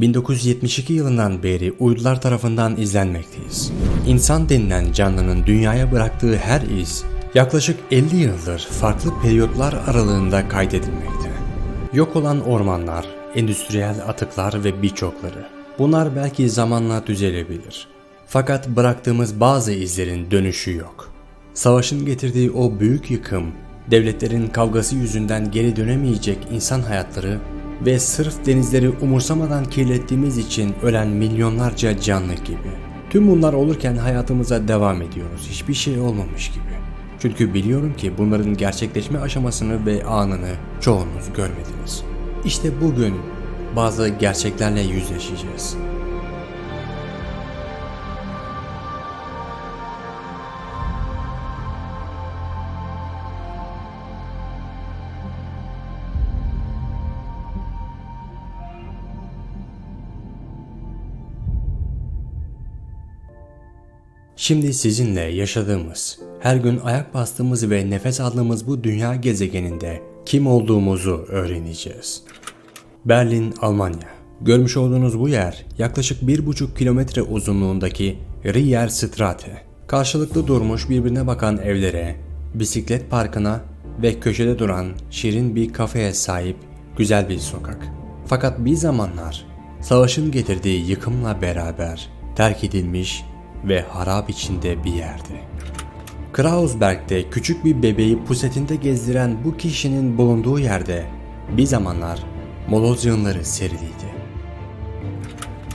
1972 yılından beri uydular tarafından izlenmekteyiz. İnsan denilen canlının dünyaya bıraktığı her iz yaklaşık 50 yıldır farklı periyotlar aralığında kaydedilmekte. Yok olan ormanlar, endüstriyel atıklar ve birçokları. Bunlar belki zamanla düzelebilir. Fakat bıraktığımız bazı izlerin dönüşü yok. Savaşın getirdiği o büyük yıkım, devletlerin kavgası yüzünden geri dönemeyecek insan hayatları ve sırf denizleri umursamadan kirlettiğimiz için ölen milyonlarca canlı gibi. Tüm bunlar olurken hayatımıza devam ediyoruz. Hiçbir şey olmamış gibi. Çünkü biliyorum ki bunların gerçekleşme aşamasını ve anını çoğunuz görmediniz. İşte bugün bazı gerçeklerle yüzleşeceğiz. Şimdi sizinle yaşadığımız, her gün ayak bastığımız ve nefes aldığımız bu dünya gezegeninde kim olduğumuzu öğreneceğiz. Berlin, Almanya. Görmüş olduğunuz bu yer yaklaşık 1,5 kilometre uzunluğundaki Rierstraße. Karşılıklı durmuş birbirine bakan evlere, bisiklet parkına ve köşede duran şirin bir kafeye sahip güzel bir sokak. Fakat bir zamanlar savaşın getirdiği yıkımla beraber terk edilmiş ve harap içinde bir yerdi. Kreuzberg'de küçük bir bebeği pusetinde gezdiren bu kişinin bulunduğu yerde bir zamanlar moloz yığınları seriliydi.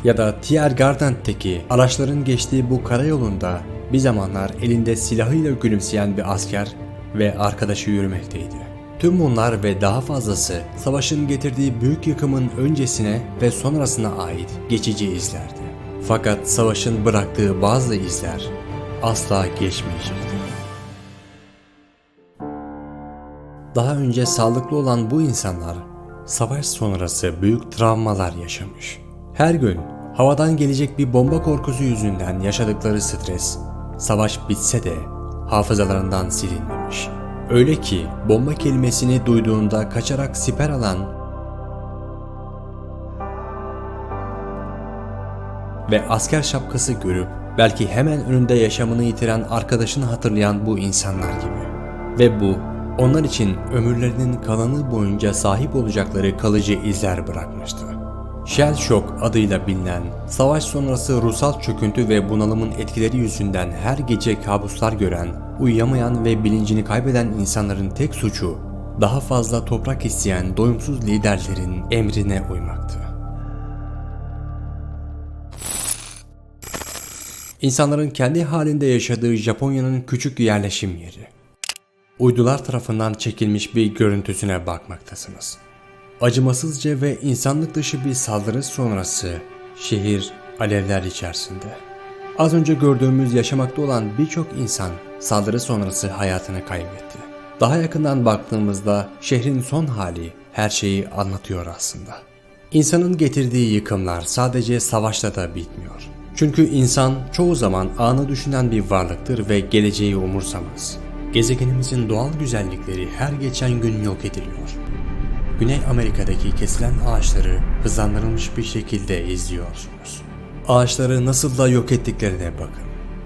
Ya da Tiergarten'teki araçların geçtiği bu karayolunda bir zamanlar elinde silahıyla gülümseyen bir asker ve arkadaşı yürümekteydi. Tüm bunlar ve daha fazlası savaşın getirdiği büyük yıkımın öncesine ve sonrasına ait geçici izlerdi. Fakat savaşın bıraktığı bazı izler asla geçmeyecekti. Daha önce sağlıklı olan bu insanlar savaş sonrası büyük travmalar yaşamış. Her gün havadan gelecek bir bomba korkusu yüzünden yaşadıkları stres, savaş bitse de hafızalarından silinmemiş. Öyle ki bomba kelimesini duyduğunda kaçarak siper alan ve asker şapkası görüp belki hemen önünde yaşamını yitiren arkadaşını hatırlayan bu insanlar gibi. Ve bu onlar için ömürlerinin kalanı boyunca sahip olacakları kalıcı izler bırakmıştı. Shell Shock adıyla bilinen, savaş sonrası ruhsal çöküntü ve bunalımın etkileri yüzünden her gece kabuslar gören, uyuyamayan ve bilincini kaybeden insanların tek suçu, daha fazla toprak isteyen doyumsuz liderlerin emrine uymaktı. İnsanların kendi halinde yaşadığı Japonya'nın küçük yerleşim yeri. Uydular tarafından çekilmiş bir görüntüsüne bakmaktasınız. Acımasızca ve insanlık dışı bir saldırı sonrası şehir alevler içerisinde. Az önce gördüğümüz yaşamakta olan birçok insan saldırı sonrası hayatını kaybetti. Daha yakından baktığımızda şehrin son hali her şeyi anlatıyor aslında. İnsanın getirdiği yıkımlar sadece savaşla da bitmiyor. Çünkü insan çoğu zaman anı düşünen bir varlıktır ve geleceği umursamaz. Gezegenimizin doğal güzellikleri her geçen gün yok ediliyor. Güney Amerika'daki kesilen ağaçları hızlandırılmış bir şekilde izliyorsunuz. Ağaçları nasıl da yok ettiklerine bakın.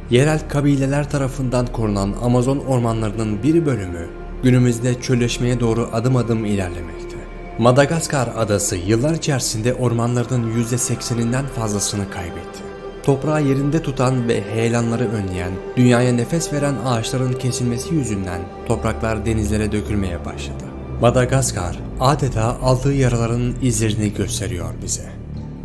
Yerel kabileler tarafından korunan Amazon ormanlarının bir bölümü günümüzde çölleşmeye doğru adım adım ilerlemekte. Madagaskar adası yıllar içerisinde ormanlarının %80'inden fazlasını kaybetti. Toprağı yerinde tutan ve heyelanları önleyen, dünyaya nefes veren ağaçların kesilmesi yüzünden topraklar denizlere dökülmeye başladı. Madagaskar adeta aldığı yaraların izlerini gösteriyor bize.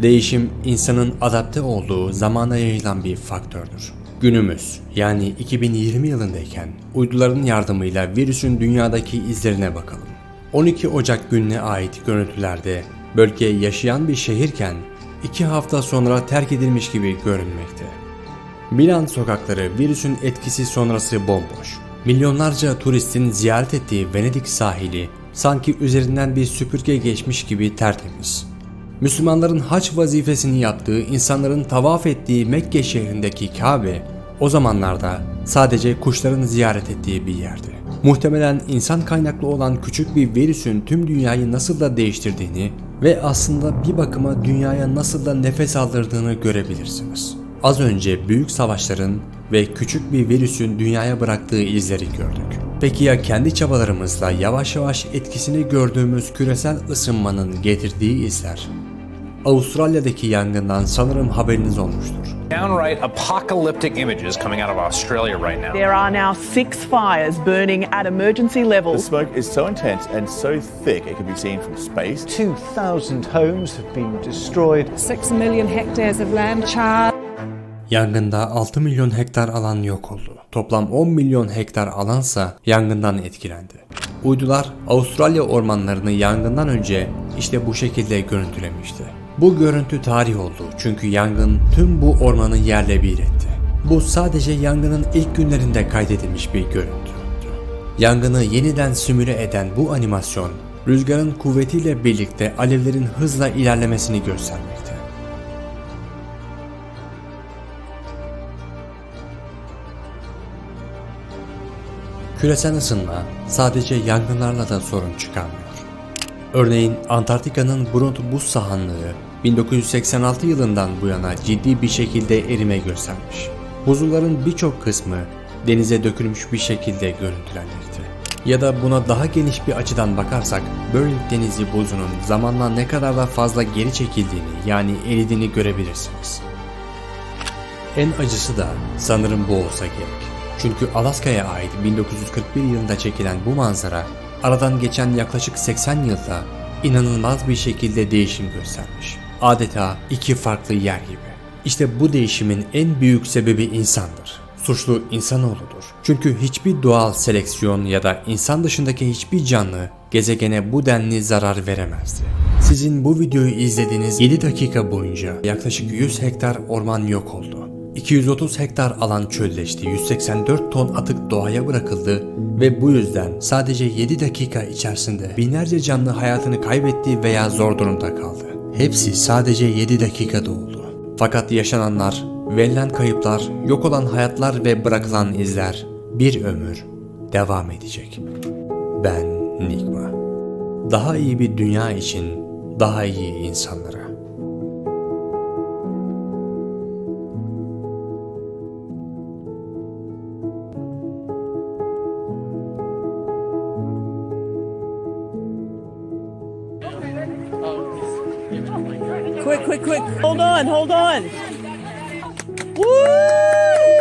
Değişim insanın adapte olduğu zamana yayılan bir faktördür. Günümüz yani 2020 yılındayken uyduların yardımıyla virüsün dünyadaki izlerine bakalım. 12 Ocak gününe ait görüntülerde bölge yaşayan bir şehirken iki hafta sonra terk edilmiş gibi görünmekte. Milan sokakları virüsün etkisi sonrası bomboş. Milyonlarca turistin ziyaret ettiği Venedik sahili sanki üzerinden bir süpürge geçmiş gibi tertemiz. Müslümanların haç vazifesini yaptığı, insanların tavaf ettiği Mekke şehrindeki Kabe o zamanlarda sadece kuşların ziyaret ettiği bir yerdi. Muhtemelen insan kaynaklı olan küçük bir virüsün tüm dünyayı nasıl da değiştirdiğini ve aslında bir bakıma dünyaya nasıl da nefes aldırdığını görebilirsiniz. Az önce büyük savaşların ve küçük bir virüsün dünyaya bıraktığı izleri gördük. Peki ya kendi çabalarımızla yavaş yavaş etkisini gördüğümüz küresel ısınmanın getirdiği izler? Avustralya'daki yangından sanırım haberiniz olmuştur. Downright apocalyptic images coming out of Australia right now. There are now six fires burning at emergency The levels. smoke is so intense and so thick it can be seen from space. 2,000 homes have been destroyed. 6 million hectares of land charred. Yangında 6 milyon hektar alan yok oldu. Toplam 10 milyon hektar alansa yangından etkilendi. Uydular Avustralya ormanlarını yangından önce işte bu şekilde görüntülemişti. Bu görüntü tarih oldu çünkü yangın tüm bu ormanı yerle bir etti. Bu sadece yangının ilk günlerinde kaydedilmiş bir görüntü. Yangını yeniden simüle eden bu animasyon, rüzgarın kuvvetiyle birlikte alevlerin hızla ilerlemesini göstermekte. Küresel ısınma sadece yangınlarla da sorun çıkarmıyor. Örneğin Antarktika'nın Brunt buz sahanlığı 1986 yılından bu yana ciddi bir şekilde erime göstermiş. Buzulların birçok kısmı denize dökülmüş bir şekilde görüntülenirdi. Ya da buna daha geniş bir açıdan bakarsak Bering Denizi buzunun zamanla ne kadar da fazla geri çekildiğini yani eridiğini görebilirsiniz. En acısı da sanırım bu olsa gerek. Çünkü Alaska'ya ait 1941 yılında çekilen bu manzara aradan geçen yaklaşık 80 yılda inanılmaz bir şekilde değişim göstermiş. Adeta iki farklı yer gibi. İşte bu değişimin en büyük sebebi insandır. Suçlu insanoğludur. Çünkü hiçbir doğal seleksiyon ya da insan dışındaki hiçbir canlı gezegene bu denli zarar veremezdi. Sizin bu videoyu izlediğiniz 7 dakika boyunca yaklaşık 100 hektar orman yok oldu. 230 hektar alan çölleşti, 184 ton atık doğaya bırakıldı ve bu yüzden sadece 7 dakika içerisinde binlerce canlı hayatını kaybetti veya zor durumda kaldı. Hepsi sadece 7 dakikada oldu. Fakat yaşananlar, verilen kayıplar, yok olan hayatlar ve bırakılan izler bir ömür devam edecek. Ben Nigma. Daha iyi bir dünya için daha iyi insanlara. Quick, quick, quick. Hold on, hold on. Woo!